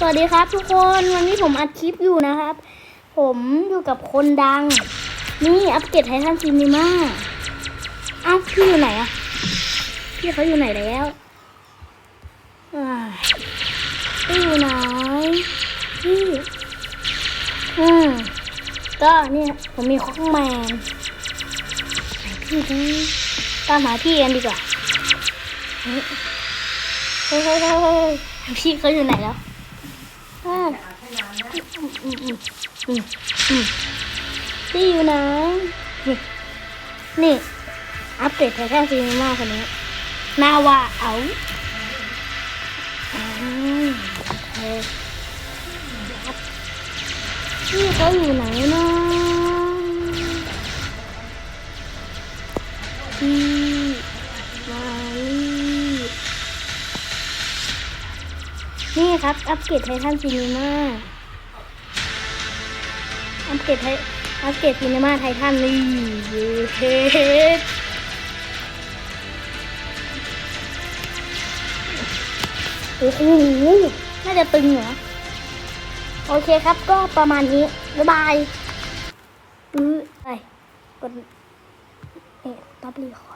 สวัสดีครับ ทุกคนวันนี้ผมอัดคลิปอยู่นะครับ ผมอยู่กับคนดัง นี่อัปเกรดไททันซีนีมาอ้าวพี่อยู่ไหนอะพี่เขาอยู่ไหนแล้วอ่าพี่อยู่ไหนพี่อืมก็เนี่ยผมมีข้องแมนไหนพี่ดูตามหาพี่กันดีกว่าเฮ้ยเฮ้ยเฮ้ยพี่เขาอยู่ไหนแล้ว อืมอืมอืมอืมอืมพี่อยู่ไหนนี่นี่ อัปเดตไททันซีนีมาคนนี้นาวาเอาพี่เขาอยู่ไหนนะพี่มานี่นี่ครับ อัปเกรดไททันซีนีมา อัปเกรดไทอัปเกรดซีนีมาไททันนี่เฮดโอ้โห น่าจะตึงเหรอ โอเคครับก็ประมาณนี้ บ๊ายบายอือไปกดเอ๊ะตับรีคอร์